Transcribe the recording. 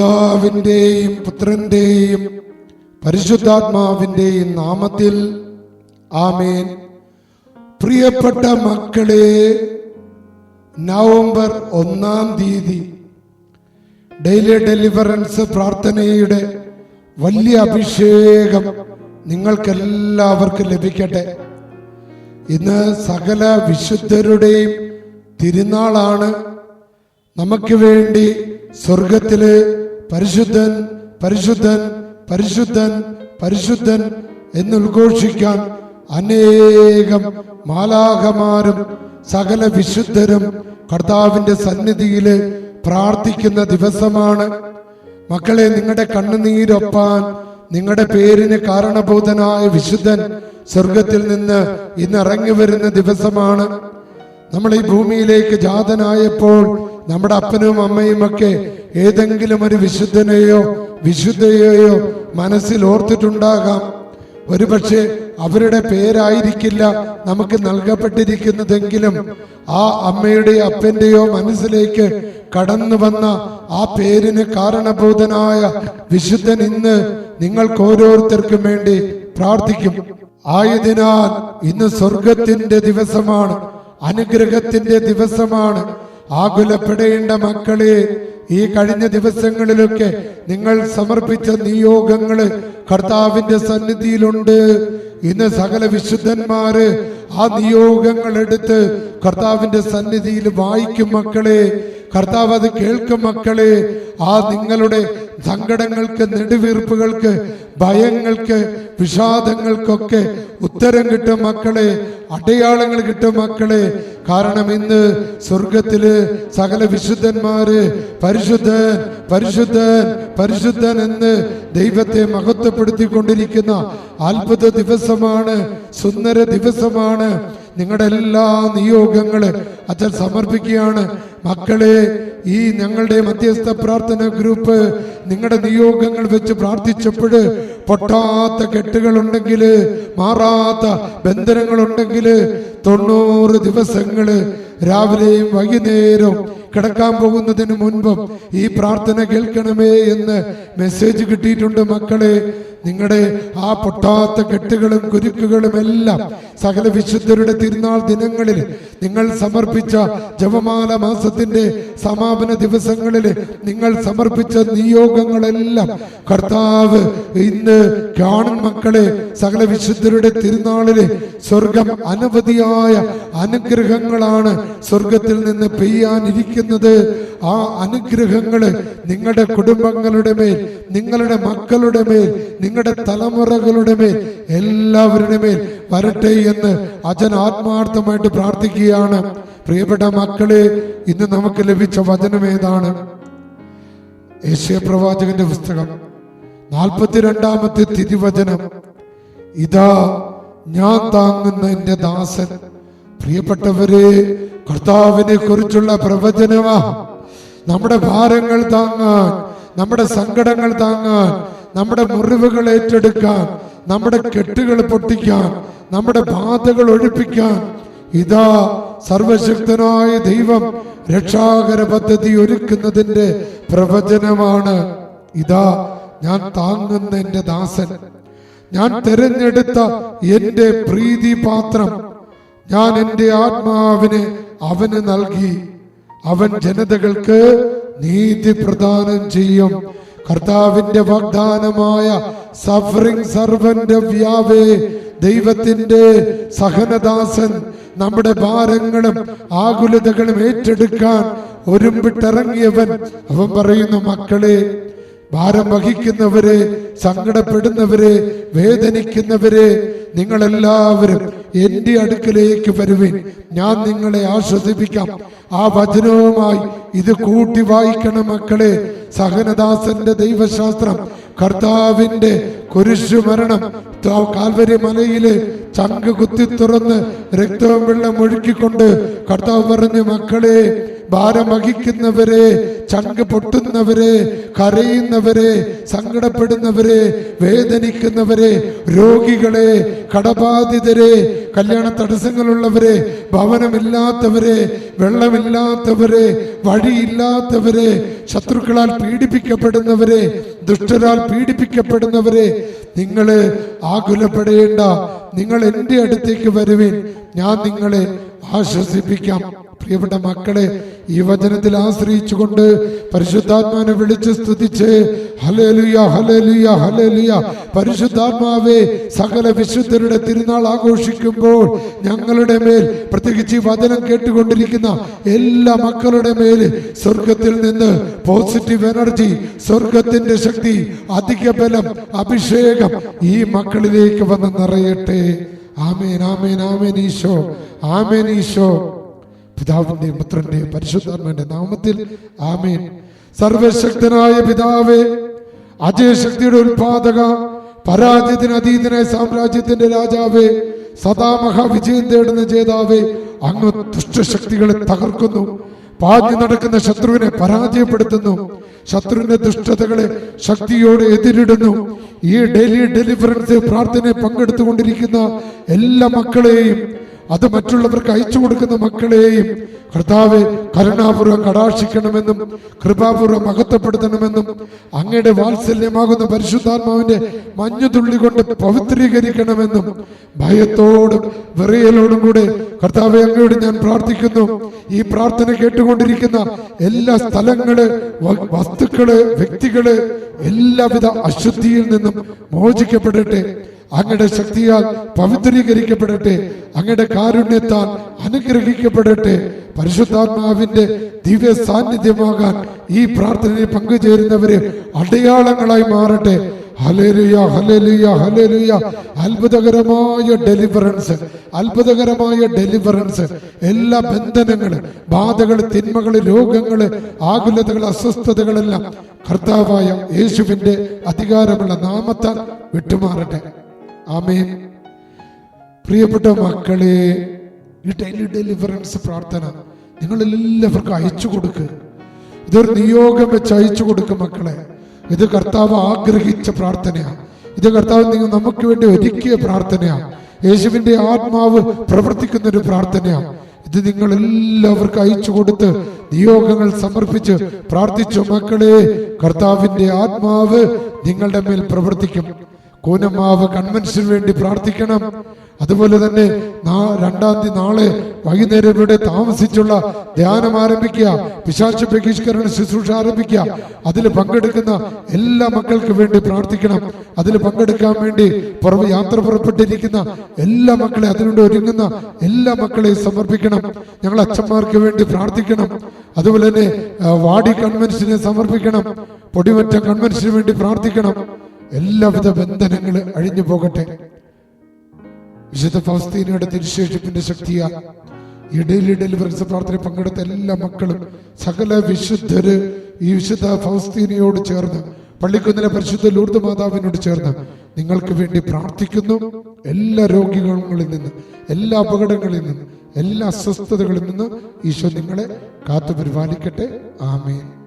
പിതാവിന്റെയും പുത്രന്റെയും പരിശുദ്ധാത്മാവിന്റെയും നാമത്തിൽ ആമേൻ. പ്രിയപ്പെട്ട മക്കളെ നവംബർ ഒന്നാം തീയതി ഡെയിലി ഡെലിവറൻസ് പ്രാർത്ഥനയുടെ വലിയ അഭിഷേകം നിങ്ങൾക്കെല്ലാവർക്കും ലഭിക്കട്ടെ. ഇന്ന് സകല വിശുദ്ധരുടെയും തിരുനാളാണ്. നമുക്ക് വേണ്ടി സ്വർഗത്തിൽ പരിശുദ്ധൻ പരിശുദ്ധൻ പരിശുദ്ധൻ പരിശുദ്ധൻ എന്ന് ഉദ്ഘോഷിക്കാൻ അനേകം മാലാഖമാരും സകല വിശുദ്ധരും കർത്താവിന്റെ സന്നിധിയിൽ പ്രാർത്ഥിക്കുന്ന ദിവസമാണ്. മക്കളെ നിങ്ങളുടെ കണ്ണുനീരൊപ്പാൻ നിങ്ങളുടെ പേരിന് കാരണഭൂതനായ വിശുദ്ധൻ സ്വർഗത്തിൽ നിന്ന് ഇന്ന് ഇറങ്ങി വരുന്ന ദിവസമാണ്. നമ്മൾ ഈ ഭൂമിയിലേക്ക് ജാതനായപ്പോൾ നമ്മുടെ അപ്പനും അമ്മയും ഒക്കെ ഏതെങ്കിലും ഒരു വിശുദ്ധനെയോ വിശുദ്ധയെയോ മനസ്സിൽ ഓർത്തിട്ടുണ്ടാകാം. ഒരുപക്ഷെ അവരുടെ പേരായിരിക്കില്ല നമുക്ക് നൽകപ്പെട്ടിരിക്കുന്നതെങ്കിലും ആ അമ്മയുടെയോ അപ്പന്റെയോ മനസ്സിലേക്ക് കടന്നു വന്ന ആ പേരിന് കാരണഭൂതനായ വിശുദ്ധൻ ഇന്ന് നിങ്ങൾക്ക് ഓരോരുത്തർക്കും വേണ്ടി പ്രാർത്ഥിക്കും. ആയതിനാൽ ഇന്ന് സ്വർഗത്തിന്റെ ദിവസമാണ് അനുഗ്രഹത്തിന്റെ ദിവസമാണ്. ആകുലപ്പെടേണ്ട മക്കളെ ഈ കഴിഞ്ഞ ദിവസങ്ങളിലൊക്കെ നിങ്ങൾ സമർപ്പിച്ച നിയോഗങ്ങൾ കർത്താവിന്റെ സന്നിധിയിലുണ്ട്. ഇന്ന് സകല വിശുദ്ധന്മാര് ആ നിയോഗങ്ങൾ എടുത്ത് കർത്താവിന്റെ സന്നിധിയിൽ വായിക്കും മക്കളെ. കർത്താവ് അത് കേൾക്കും മക്കളെ. ആ നിങ്ങളുടെ സങ്കടങ്ങൾക്ക് നെടുവീർപ്പുകൾക്ക് ഭയങ്ങൾക്ക് വിഷാദങ്ങൾക്കൊക്കെ ഉത്തരം കിട്ടും മക്കളെ. അടയാളങ്ങൾ കിട്ടും മക്കളെ. കാരണം ഇന്ന് സ്വർഗത്തിൽ സകല വിശുദ്ധന്മാര് പരിശുദ്ധൻ പരിശുദ്ധൻ പരിശുദ്ധൻ എന്ന് ദൈവത്തെ മഹത്വപ്പെടുത്തിക്കൊണ്ടിരിക്കുന്ന അത്ഭുത ദിവസമാണ് സുന്ദര ദിവസമാണ്. നിങ്ങളുടെ എല്ലാ നിയോഗങ്ങൾ അച്ഛൻ സമർപ്പിക്കുകയാണ്. മക്കളെ ഈ ഞങ്ങളുടെ മധ്യസ്ഥ പ്രാർത്ഥന ഗ്രൂപ്പ് നിങ്ങളുടെ നിയോഗങ്ങൾ വെച്ച് പ്രാർത്ഥിച്ചപ്പോൾ പൊട്ടാത്ത കെട്ടുകൾ കെട്ടുകളുണ്ടെങ്കിൽ മാറാത്ത ബന്ധനങ്ങൾ ബന്ധനങ്ങളുണ്ടെങ്കിൽ തൊണ്ണൂറ് ദിവസങ്ങൾ രാവിലെയും വൈകുന്നേരവും കിടക്കാൻ പോകുന്നതിന് മുൻപും ഈ പ്രാർത്ഥന കേൾക്കണമേ എന്ന് മെസ്സേജ് കിട്ടിയിട്ടുണ്ട് മക്കളെ. നിങ്ങളുടെ ആ പൊട്ടാത്ത കെട്ടുകളും കുരുക്കുകളും എല്ലാം സകല വിശുദ്ധരുടെ തിരുനാൾ ദിനങ്ങളിൽ നിങ്ങൾ സമർപ്പിച്ച ജപമാല മാസത്തിന്റെ സമാപന ദിവസങ്ങളിൽ നിങ്ങൾ സമർപ്പിച്ച നിയോഗങ്ങളെല്ലാം കർത്താവ് ഇന്ന് കാണും മക്കളെ സകല വിശുദ്ധരുടെ തിരുനാളിലെ സ്വർഗം അനവധിയായ അനുഗ്രഹങ്ങളാണ് സ്വർഗത്തിൽ നിന്ന് പെയ്യാനിരിക്കുന്നത്. ആ അനുഗ്രഹങ്ങൾ നിങ്ങളുടെ കുടുംബങ്ങളുടെ മേൽ നിങ്ങളുടെ മക്കളുടെ മേൽ നിങ്ങളുടെ തലമുറകളുടെ മേൽ എല്ലാവരുടെ മേൽ വരട്ടെ എന്ന് അച്ഛൻ ആത്മാർത്ഥമായിട്ട് പ്രാർത്ഥിക്കുകയാണ്. പ്രിയപ്പെട്ട മക്കളെ ഇന്ന് നമുക്ക് ലഭിച്ച വചനം ഏതാണ്? ഏഷ്യ പ്രവാചകന്റെ പുസ്തകം നാൽപ്പത്തിരണ്ടാമത്തെ തിരുവചനം. ഇതാ ഞാൻ താങ്ങുന്ന എന്റെ ദാസൻ. പ്രിയപ്പെട്ടവരെ കർത്താവിനെ കുറിച്ചുള്ള പ്രവചനമാ. നമ്മുടെ ഭാരങ്ങൾ താങ്ങാൻ നമ്മുടെ സങ്കടങ്ങൾ താങ്ങാൻ നമ്മുടെ മുറിവുകൾ ഏറ്റെടുക്കാൻ നമ്മുടെ കെട്ടുകൾ പൊട്ടിക്കാൻ നമ്മുടെ ബാധകൾ ഒഴിപ്പിക്കാൻ. ഇതാ സർവശക്തനായ ദൈവം രക്ഷാകര പദ്ധതി ഒരുക്കുന്നതിന്റെ പ്രവചനമാണ്. ഇതാ ഞാൻ താങ്ങുന്ന എന്റെ ദാസൻ. ഞാൻ തിരഞ്ഞെടുത്ത എന്റെ പ്രീതിപാത്രം ഞാൻ എന്റെ ആത്മാവിനെ അവന് നൽകി. അവൻ ജനതകൾക്ക് നീതി പ്രദാനം ചെയ്യും. കർത്താവിന്റെ വാഗ്ദാനമായ സഫറിംഗ് സർവന്റെ വ്യാവേ ദൈവത്തിന്റെ സഹനദാസൻ നമ്മുടെ ഭാരങ്ങളും ആകുലതകളും ഏറ്റെടുക്കാൻ ഒരുമ്പിട്ടിറങ്ങിയവൻ. അവൻ പറയുന്നു മക്കളെ ഭാരം വഹിക്കുന്നവരെ സങ്കടപ്പെടുന്നവരെ വേദനിക്കുന്നവരെ നിങ്ങളെല്ലാവരും എന്റെ അടുക്കലേക്ക് വരുവിൻ. ഞാൻ നിങ്ങളെ ആശ്വസിപ്പിക്കാം. ആ വചനവുമായി ഇത് കൂട്ടി വായിക്കണം മക്കളെ. സഹനദാസന്റെ ദൈവശാസ്ത്രം കർത്താവിന്റെ കുരിശു മരണം കാൽവരി മലയിലെ ചങ്ക് കുത്തി തുറന്ന് രക്തവും വെള്ളം ഒഴുക്കിക്കൊണ്ട് കർത്താവ് പറഞ്ഞു മക്കളെ ഭാരം വഹിക്കുന്നവരെ ചങ്ക് പൊട്ടുന്നവരെ കരയുന്നവരെ സങ്കടപ്പെടുന്നവരെ വേദനിക്കുന്നവരെ രോഗികളെ കടബാധിതരെ കല്യാണ തടസ്സങ്ങളുള്ളവരെ ഭവനമില്ലാത്തവരെ വെള്ളമില്ലാത്തവരെ വഴിയില്ലാത്തവരെ ശത്രുക്കളാൽ പീഡിപ്പിക്കപ്പെടുന്നവരെ ദുഷ്ടരാൽ പീഡിപ്പിക്കപ്പെടുന്നവരെ നിങ്ങൾ ആകുലപ്പെടേണ്ട നിങ്ങൾ എന്റെ അടുത്തേക്ക് വരുവിൻ. ഞാൻ നിങ്ങളെ ആശ്വസിപ്പിക്കാം. പ്രിയപ്പെട്ട മക്കളെ ഈ വചനത്തിൽ ആശ്രയിച്ചുകൊണ്ട് പരിശുദ്ധാത്മാവിനെ വിളിച്ച് സ്തുതിച്ച് ഹലേലുയ ഹലേലുയ ഹലേലുയ പരിശുദ്ധാത്മാവെ സകല വിശുദ്ധരുടെ തിരുനാൾ ആഘോഷിക്കുമ്പോൾ ഞങ്ങളുടെ മേൽ പ്രത്യേകിച്ച് ഈ വചനം കേട്ടുകൊണ്ടിരിക്കുന്ന എല്ലാ മക്കളുടെ മേൽ സ്വർഗത്തിൽ നിന്ന് പോസിറ്റീവ് എനർജി സ്വർഗത്തിന്റെ ശക്തി അധിക ബലം അഭിഷേകം ഈ മക്കളിലേക്ക് വന്ന് നിറയട്ടെ. ആമേൻ ആമേൻ ആമേൻ ഈശോ ആമേൻ ഈശോ. പിതാവിന്റെ പുത്രന്റെയും പരിശുദ്ധാത്മന്റെ നാമത്തിൽ ആമേൻ. സർവശക്തനായ പിതാവേ അജയശക്തിയുടെ ഉത്പാദക പരാജയത്തിന് അതീതനായ സാമ്രാജ്യത്തിന്റെ രാജാവേ സദാ മഹാവിജയം തേടുന്ന ജേതാവേ അങ്ങ് ദുഷ്ടശക്തികളെ തകർക്കുന്നു. പാഞ്ഞു നടക്കുന്ന ശത്രുവിനെ പരാജയപ്പെടുത്തുന്നു. ശത്രുവിന്റെ ദുഷ്ടതകളെ ശക്തിയോടെ എതിരിടുന്നു. ഈ ഡെയിലി ഡെലിവറൻസ് പ്രാർത്ഥനയെ പങ്കെടുത്തുകൊണ്ടിരിക്കുന്ന എല്ലാ മക്കളെയും അത് മറ്റുള്ളവർക്ക് അയച്ചു കൊടുക്കുന്ന മക്കളെയും കർത്താവ് കരുണാപൂർവം കടാക്ഷിക്കണമെന്നും കൃപാപൂർവം മഹത്വപ്പെടുത്തണമെന്നും അങ്ങയുടെ വാത്സല്യമാകുന്ന പരിശുദ്ധാത്മാവിന്റെ മഞ്ഞുതുള്ളി കൊണ്ട് പവിത്രീകരിക്കണമെന്നും ഭയത്തോടും വെറിയലോടും കൂടെ കർത്താവെ അങ്ങയോട് ഞാൻ പ്രാർത്ഥിക്കുന്നു. ഈ പ്രാർത്ഥന കേട്ടുകൊണ്ടിരിക്കുന്ന എല്ലാ സ്ഥലങ്ങൾ വസ്തുക്കൾ വ്യക്തികൾ എല്ലാവിധ അശുദ്ധിയിൽ നിന്നും മോചിക്കപ്പെടട്ടെ. അങ്ങയുടെ ശക്തിയാൽ പവിത്രീകരിക്കപ്പെടട്ടെ. അങ്ങയുടെ കാരുണ്യത്താൽ അനുഗ്രഹിക്കപ്പെടട്ടെ. പരിശുദ്ധാത്മാവിന്റെ ദിവ്യ സാന്നിധ്യമാകാൻ ഈ പ്രാർത്ഥനയിൽ പങ്കുചേരുന്നവര് അടയാളങ്ങളായി മാറട്ടെ. ഹലേലുയ ഹലേലുയ ഹലേലുയ അത്ഭുതകരമായ ഡെലിവറൻസ് അത്ഭുതകരമായ ഡെലിവറൻസ്. എല്ലാ ബന്ധനങ്ങൾ ബാധകൾ തിന്മകൾ രോഗങ്ങൾ ആകുലതകൾ അസ്വസ്ഥതകളെല്ലാം കർത്താവായ യേശുവിന്റെ അധികാരമുള്ള നാമത്താൽ വിട്ടുമാറട്ടെ. ആമേൻ. പ്രിയപ്പെട്ട മക്കളെ ഈ ഡെയിലി ഡെലിവറൻസ് പ്രാർത്ഥന നിങ്ങൾ എല്ലാവർക്കും അയച്ചു കൊടുക്കുക ഇതൊരു നിയോഗം വെച്ച് അയച്ചു കൊടുക്കും മക്കളെ. ഇത് കർത്താവ് ആഗ്രഹിച്ച പ്രാർത്ഥനയാണ് ഇത് കർത്താവ് നിങ്ങൾ നമുക്ക് വേണ്ടി ഒരുക്കിയ പ്രാർത്ഥനയാണ് യേശുവിന്റെ ആത്മാവ് പ്രവർത്തിക്കുന്ന ഒരു പ്രാർത്ഥനയാണ് ഇത് നിങ്ങൾ എല്ലാവർക്കും അയച്ചു കൊടുത്ത് നിയോഗങ്ങൾ സമർപ്പിച്ച് പ്രാർത്ഥിച്ചു മക്കളെ. കർത്താവിന്റെ ആത്മാവ് നിങ്ങളുടെ മേൽ പ്രവർത്തിക്കും. കൂനമാവ് കൺവെൻഷന് വേണ്ടി പ്രാർത്ഥിക്കണം. അതുപോലെ തന്നെ രണ്ടാം തീയതി നാളെ വൈകുന്നേരം ഇവിടെ താമസിച്ചുള്ള ധ്യാനം ആരംഭിക്കുക. പിശാച ബഹിഷ്കരണ ശുശ്രൂഷ ആരംഭിക്കുക. അതിൽ പങ്കെടുക്കുന്ന എല്ലാ മക്കൾക്കും വേണ്ടി പ്രാർത്ഥിക്കണം. അതിൽ പങ്കെടുക്കാൻ വേണ്ടി പുറമെ യാത്ര പുറപ്പെട്ടിരിക്കുന്ന എല്ലാ മക്കളെ അതിനുണ്ട് ഒരുങ്ങുന്ന എല്ലാ മക്കളെയും സമർപ്പിക്കണം. ഞങ്ങൾ അച്ഛന്മാർക്ക് വേണ്ടി പ്രാർത്ഥിക്കണം. അതുപോലെ തന്നെ വാടി കൺവെൻഷനെ സമർപ്പിക്കണം. പൊടിമറ്റ കൺവെൻഷന് വേണ്ടി പ്രാർത്ഥിക്കണം. എല്ലാവിധ ബന്ധനങ്ങൾ അഴിഞ്ഞു പോകട്ടെ. വിശുദ്ധ ഫൗസ്തീനയുടെ തിരുശേഷിപ്പിന്റെ ശക്തിയ. ഇടയിലിടയിൽ ഡെയിലി പ്രാർത്ഥന പങ്കെടുത്ത എല്ലാ മക്കളും സകല വിശുദ്ധര് ഈ വിശുദ്ധ ഫൗസ്തീനയോട് ചേർന്ന് പള്ളിക്കുന്നിലെ പരിശുദ്ധ ലൂർദ് മാതാവിനോട് ചേർന്ന് നിങ്ങൾക്ക് വേണ്ടി പ്രാർത്ഥിക്കുന്നു. എല്ലാ രോഗികളിൽ നിന്ന് എല്ലാ അപകടങ്ങളിൽ നിന്ന് എല്ലാ അസ്വസ്ഥതകളിൽ നിന്ന് ഈശോ നിങ്ങളെ കാത്തു പരിപാലിക്കട്ടെ ആമേൻ.